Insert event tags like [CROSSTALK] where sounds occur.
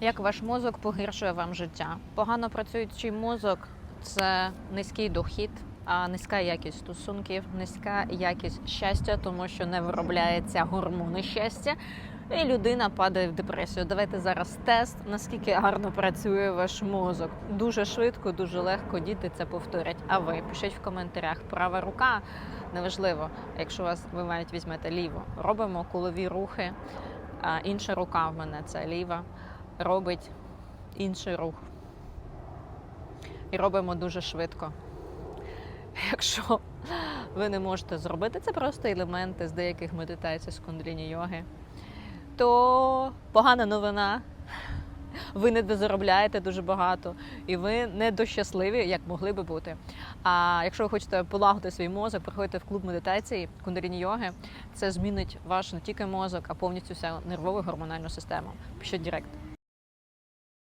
Як ваш мозок погіршує вам життя? Погано працюючий мозок це низький дохід, а низька якість стосунків, низька якість щастя, тому що не виробляється гормони щастя, і людина падає в депресію. Давайте зараз тест, наскільки гарно працює ваш мозок. Дуже швидко, дуже легко діти це повторять. А ви пишіть в коментарях. Права рука неважливо, якщо вас ви навіть візьмете ліво. Робимо кулові рухи. А інша рука в мене це ліва робить інший рух. І робимо дуже швидко. [LAUGHS] Якщо ви не можете зробити це просто елементи з деяких медитацій з кундліні йоги, то погана новина. [LAUGHS] Ви не дозаробляєте дуже багато, і ви не дощасливі, як могли би бути. А якщо ви хочете полагодити свій мозок, приходьте в клуб медитації кундаліні йоги. Це змінить ваш не тільки мозок, а повністю всю нервову гормональну систему. Пишіть директ.